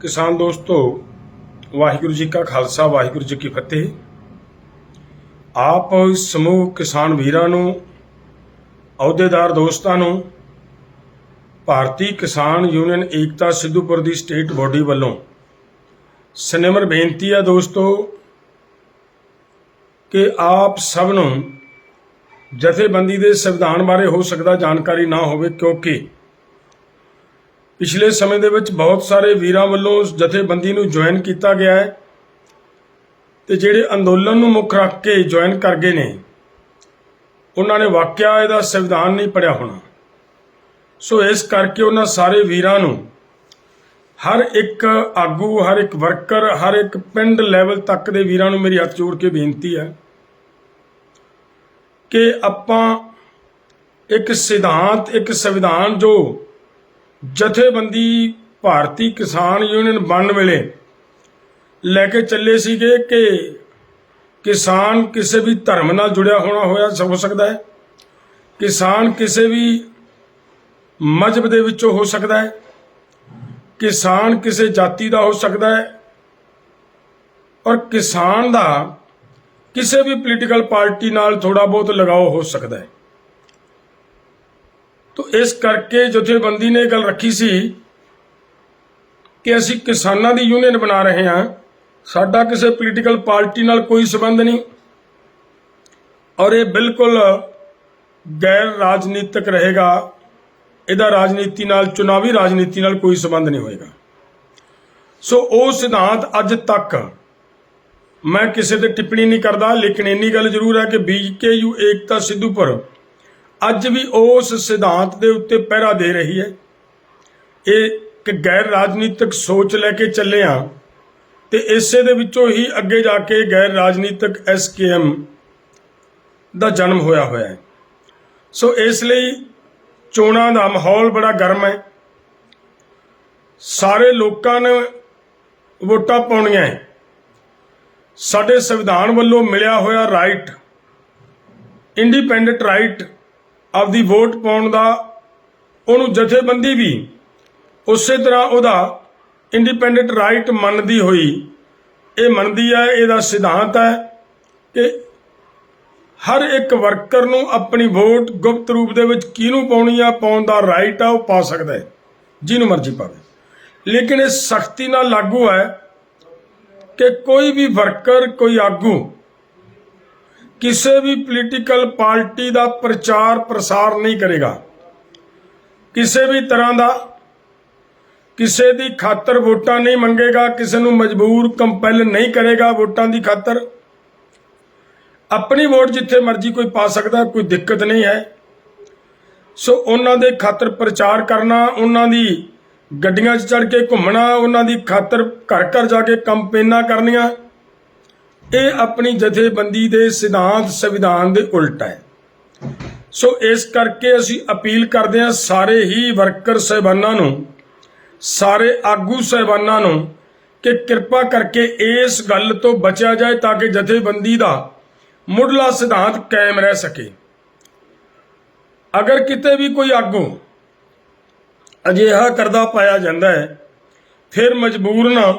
ਕਿਸਾਨ ਦੋਸਤੋ, ਵਾਹਿਗੁਰੂ ਜੀ ਕਾ ਖਾਲਸਾ, ਵਾਹਿਗੁਰੂ ਜੀ ਕੀ ਫਤਿਹ। ਆਪ ਸਮੂਹ ਕਿਸਾਨ ਵੀਰਾਂ ਨੂੰ, ਅਹੁਦੇਦਾਰ ਦੋਸਤਾਂ ਨੂੰ, ਭਾਰਤੀ ਕਿਸਾਨ ਯੂਨੀਅਨ ਏਕਤਾ ਸਿੱਧੂਪੁਰ ਦੀ ਸਟੇਟ ਬੋਡੀ ਵੱਲੋਂ ਸਨਿਮਰ ਬੇਨਤੀ ਹੈ ਦੋਸਤੋ ਕਿ ਆਪ ਸਭ ਨੂੰ ਜਥੇਬੰਦੀ ਦੇ ਸੰਵਿਧਾਨ ਬਾਰੇ ਹੋ ਸਕਦਾ ਜਾਣਕਾਰੀ ਨਾ ਹੋਵੇ ਕਿਉਂਕਿ ਪਿਛਲੇ ਸਮੇਂ ਦੇ ਵਿੱਚ ਬਹੁਤ ਸਾਰੇ ਵੀਰਾਂ ਵੱਲੋਂ ਉਸ ਜਥੇਬੰਦੀ ਨੂੰ ਜੁਆਇਨ ਕੀਤਾ ਗਿਆ ਹੈ ਤੇ ਜਿਹੜੇ ਅੰਦੋਲਨ ਨੂੰ ਮੁੱਖ ਰੱਖ ਕੇ ਜੁਆਇਨ ਕਰ ਗਏ ਨੇ, ਉਹਨਾਂ ਨੇ ਵਾਕਿਆ ਇਹਦਾ ਸੰਵਿਧਾਨ ਨਹੀਂ ਪੜਿਆ ਹੋਣਾ। ਸੋ ਇਸ ਕਰਕੇ ਉਹਨਾਂ ਸਾਰੇ ਵੀਰਾਂ ਨੂੰ ਹਰ ਇੱਕ ਆਗੂ, ਹਰ ਇੱਕ ਵਰਕਰ ਹਰ ਇੱਕ ਪਿੰਡ ਲੈਵਲ ਤੱਕ ਦੇ ਵੀਰਾਂ ਨੂੰ ਮੇਰੀ ਹੱਥ ਜੋੜ ਕੇ ਬੇਨਤੀ ਹੈ ਕਿ ਆਪਾਂ ਇੱਕ ਸਿਧਾਂਤ, ਇੱਕ ਸੰਵਿਧਾਨ ਜੋ ਜਥੇਬੰਦੀ ਭਾਰਤੀ ਕਿਸਾਨ ਯੂਨੀਅਨ ਬਣਨ ਵੇਲੇ ਲੈ ਕੇ ਚੱਲੇ ਸੀਗੇ ਕਿ ਕਿਸਾਨ ਕਿਸੇ ਵੀ ਧਰਮ ਨਾਲ ਜੁੜਿਆ ਹੋਣਾ ਹੋਇਆ ਹੋ ਸਕਦਾ ਹੈ। ਕਿਸਾਨ ਕਿਸੇ ਵੀ ਮਜ਼ਹਬ ਦੇ ਵਿੱਚੋਂ ਹੋ ਸਕਦਾ ਹੈ। ਕਿਸਾਨ ਕਿਸੇ ਜਾਤੀ ਦਾ ਹੋ ਸਕਦਾ ਹੈ। ਔਰ ਕਿਸਾਨ ਦਾ ਕਿਸੇ ਵੀ ਪੋਲੀਟੀਕਲ ਪਾਰਟੀ ਨਾਲ ਥੋੜਾ ਬਹੁਤ ਲਗਾਓ ਹੋ ਸਕਦਾ ਹੈ। ਤੋ ਇਸ ਕਰਕੇ ਜਥੇਬੰਦੀ ਨੇ ਇਹ ਗੱਲ ਰੱਖੀ ਸੀ ਕਿ ਅਸੀਂ ਕਿਸਾਨਾਂ ਦੀ ਯੂਨੀਅਨ ਬਣਾ ਰਹੇ ਹਾਂ। ਸਾਡਾ ਕਿਸੇ ਪੋਲੀਟੀਕਲ ਪਾਰਟੀ ਨਾਲ ਕੋਈ ਸਬੰਧ ਨਹੀਂ। ਔਰ ਇਹ ਬਿਲਕੁਲ ਗੈਰ ਰਾਜਨੀਤਿਕ ਰਹੇਗਾ। ਇਹਦਾ ਰਾਜਨੀਤੀ ਨਾਲ, ਚੁਣਾਵੀ ਰਾਜਨੀਤੀ ਨਾਲ ਕੋਈ ਸਬੰਧ ਨਹੀਂ ਹੋਏਗਾ। ਸੋ ਉਹ ਸਿਧਾਂਤ ਅੱਜ ਤੱਕ ਮੈਂ ਕਿਸੇ ਤੇ ਟਿੱਪਣੀ ਨਹੀਂ ਕਰਦਾ, ਲੇਕਿਨ ਇੰਨੀ ਗੱਲ ਜ਼ਰੂਰ ਹੈ ਕਿ ਬੀਕੇਯੂ ਏਕਤਾ, ਸਿੱਧੂਪੁਰ ਅੱਜ ਵੀ ਉਸ ਸਿਧਾਂਤ ਦੇ ਉੱਤੇ ਪਹਿਰਾ ਦੇ ਰਹੀ ਹੈ। ਇਹ ਇੱਕ ਗੈਰ ਰਾਜਨੀਤਿਕ ਸੋਚ ਲੈ ਕੇ ਚੱਲੇ ਆ ਤੇ ਇਸੇ ਦੇ ਵਿੱਚੋਂ ਹੀ ਅੱਗੇ ਜਾ ਕੇ ਗੈਰ ਰਾਜਨੀਤਿਕ ਐਸਕੇਐਮ ਦਾ ਜਨਮ ਹੋਇਆ ਹੋਇਆ ਹੈ। ਸੋ ਇਸ ਲਈ ਚੋਣਾਂ ਦਾ ਮਾਹੌਲ ਬੜਾ ਗਰਮ ਹੈ। ਸਾਰੇ ਲੋਕਾਂ ਨੇ ਵੋਟਾਂ ਪਾਉਣੀਆਂ ਹੈ। ਸਾਡੇ ਸੰਵਿਧਾਨ ਵੱਲੋਂ ਮਿਲਿਆ ਹੋਇਆ ਰਾਈਟ ਇੰਡੀਪੈਂਡੈਂਟ ਰਾਈਟ ਆਪਦੀ ਵੋਟ ਪਾਉਣ ਦਾ, ਉਹਨੂੰ ਜਥੇਬੰਦੀ ਵੀ ਉਸੇ ਤਰ੍ਹਾਂ ਉਹਦਾ ਇੰਡੀਪੈਂਡੈਂਟ ਰਾਈਟ ਮੰਨਦੀ ਹੋਈ। ਇਹ ਮੰਨਦੀ ਹੈ, ਇਹਦਾ ਸਿਧਾਂਤ ਹੈ ਕਿ ਹਰ ਇੱਕ ਵਰਕਰ ਨੂੰ ਆਪਣੀ ਵੋਟ ਗੁਪਤ ਰੂਪ ਦੇ ਵਿੱਚ ਕਿਹਨੂੰ ਪਾਉਣੀ ਆ, ਪਾਉਣ ਦਾ ਰਾਈਟ ਆ, ਉਹ ਪਾ ਸਕਦਾ ਹੈ, ਜਿਹਨੂੰ ਮਰਜ਼ੀ ਪਾਵੇ। ਲੇਕਿਨ ਇਹ ਸਖਤੀ ਨਾਲ ਲਾਗੂ ਹੈ ਕਿ ਕੋਈ ਵੀ ਵਰਕਰ, ਕੋਈ ਆਗੂ ਕਿਸੇ ਵੀ ਪੋਲੀਟੀਕਲ ਪਾਰਟੀ ਦਾ ਪ੍ਰਚਾਰ ਪ੍ਰਸਾਰ ਨਹੀਂ ਕਰੇਗਾ। ਕਿਸੇ ਵੀ ਤਰ੍ਹਾਂ ਦਾ ਕਿਸੇ ਦੀ ਖਾਤਰ ਵੋਟਾਂ ਨਹੀਂ ਮੰਗੇਗਾ, ਕਿਸੇ ਨੂੰ ਮਜਬੂਰ ਕੰਪੈਲ ਨਹੀਂ ਕਰੇਗਾ ਵੋਟਾਂ ਦੀ ਖਾਤਰ। ਆਪਣੀ ਵੋਟ ਜਿੱਥੇ ਮਰਜ਼ੀ ਕੋਈ ਪਾ ਸਕਦਾ, ਕੋਈ ਦਿੱਕਤ ਨਹੀਂ ਹੈ। ਸੋ ਉਹਨਾਂ ਦੇ ਖਾਤਰ ਪ੍ਰਚਾਰ ਕਰਨਾ, ਉਹਨਾਂ ਦੀ ਗੱਡੀਆਂ 'ਚ ਚੜ ਕੇ ਘੁੰਮਣਾ, ਉਹਨਾਂ ਦੀ ਖਾਤਰ ਘਰ ਘਰ ਜਾ ਕੇ ਕੰਪੇਨਾਂ ਕਰਨੀਆਂ ਇਹ ਆਪਣੀ ਜਥੇਬੰਦੀ ਦੇ ਸਿਧਾਂਤ, ਸੰਵਿਧਾਨ ਦੇ ਉਲਟ ਹੈ। ਸੋ ਇਸ ਕਰਕੇ ਅਸੀਂ ਅਪੀਲ ਕਰਦੇ ਹਾਂ ਸਾਰੇ ਹੀ ਵਰਕਰ ਸਹਿਬਾਨਾਂ ਨੂੰ, ਸਾਰੇ ਆਗੂ ਸਹਿਬਾਨਾਂ ਨੂੰ ਕਿ ਕਿਰਪਾ ਕਰਕੇ ਇਸ ਗੱਲ ਤੋਂ ਬਚਿਆ ਜਾਏ ਤਾਂ ਕਿ ਜਥੇਬੰਦੀ ਦਾ ਮੁੱਢਲਾ ਸਿਧਾਂਤ ਕਾਇਮ ਰਹਿ ਸਕੇ। ਅਗਰ ਕਿਤੇ ਵੀ ਕੋਈ ਆਗੂ ਅਜਿਹਾ ਕਰਦਾ ਪਾਇਆ ਜਾਂਦਾ ਹੈ, ਫਿਰ ਮਜ਼ਬੂਰ ਨਾ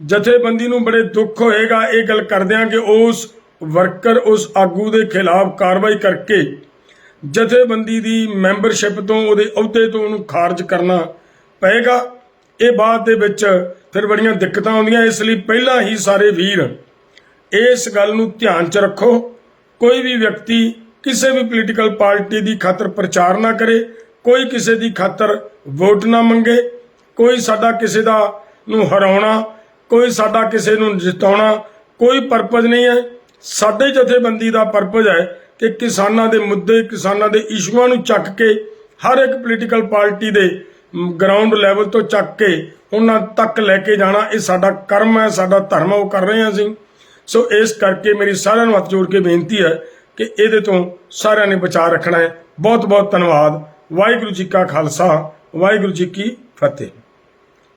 ਜਥੇਬੰਦੀ ਨੂੰ ਬੜੇ ਦੁੱਖ ਹੋਏਗਾ ਇਹ ਗੱਲ ਕਰਦਿਆਂ ਕਿ ਉਸ ਵਰਕਰ ਉਸ ਆਗੂ ਦੇ ਖਿਲਾਫ ਕਾਰਵਾਈ ਕਰਕੇ ਜਥੇਬੰਦੀ ਦੀ ਮੈਂਬਰਸ਼ਿਪ ਤੋਂ ਉਹਦੇ ਅਹੁਦੇ ਤੋਂ ਉਹਨੂੰ ਖਾਰਜ ਕਰਨਾ ਪਏਗਾ। ਇਹ ਬਾਅਦ ਦੇ ਵਿੱਚ ਫਿਰ ਬੜੀਆਂ ਦਿੱਕਤਾਂ ਆਉਂਦੀਆਂ, ਇਸ ਲਈ ਪਹਿਲਾਂ ਹੀ ਸਾਰੇ ਵੀਰ ਇਸ ਗੱਲ ਨੂੰ ਧਿਆਨ 'ਚ ਰੱਖੋ। ਕੋਈ ਵੀ ਵਿਅਕਤੀ ਕਿਸੇ ਵੀ ਪੋਲੀਟੀਕਲ ਪਾਰਟੀ ਦੀ ਖਾਤਰ ਪ੍ਰਚਾਰ ਨਾ ਕਰੇ, ਕੋਈ ਕਿਸੇ ਦੀ ਖਾਤਰ ਵੋਟ ਨਾ ਮੰਗੇ, ਕੋਈ ਸਾਡਾ ਕਿਸੇ ਦਾ ਨੂੰ ਹਰਾਉਣਾ ਕੋਈ ਸਾਡਾ ਕਿਸੇ ਨੂੰ ਜਿਤਾਉਣਾ, ਕੋਈ ਪਰਪਸ ਨਹੀਂ ਹੈ। ਸਾਡੇ ਜਥੇਬੰਦੀ ਦਾ ਪਰਪਸ ਹੈ ਕਿ ਕਿਸਾਨਾਂ ਦੇ ਮੁੱਦੇ, ਕਿਸਾਨਾਂ ਦੇ ਇਸ਼ੂਆਂ ਨੂੰ ਚੱਕ ਕੇ ਹਰ ਇੱਕ ਪੋਲੀਟੀਕਲ ਪਾਰਟੀ ਦੇ ਗਰਾਊਂਡ ਲੈਵਲ ਤੋਂ ਚੱਕ ਕੇ ਉਹਨਾਂ ਤੱਕ ਲੈ ਕੇ ਜਾਣਾ, ਇਹ ਸਾਡਾ ਕਰਮ ਹੈ, ਸਾਡਾ ਧਰਮ ਹੈ, ਉਹ ਕਰ ਰਹੇ ਹਾਂ ਅਸੀਂ। ਸੋ ਇਸ ਕਰਕੇ ਮੇਰੀ ਸਾਰਿਆਂ ਨੂੰ ਹੱਥ ਜੋੜ ਕੇ ਬੇਨਤੀ ਹੈ ਕਿ ਇਹਦੇ ਤੋਂ ਸਾਰਿਆਂ ਨੇ ਬਚਾਅ ਰੱਖਣਾ ਹੈ। ਬਹੁਤ ਬਹੁਤ ਧੰਨਵਾਦ। ਵਾਹਿਗੁਰੂ ਜੀ ਕਾ ਖਾਲਸਾ, ਵਾਹਿਗੁਰੂ ਜੀ ਕੀ ਫਤਿਹ।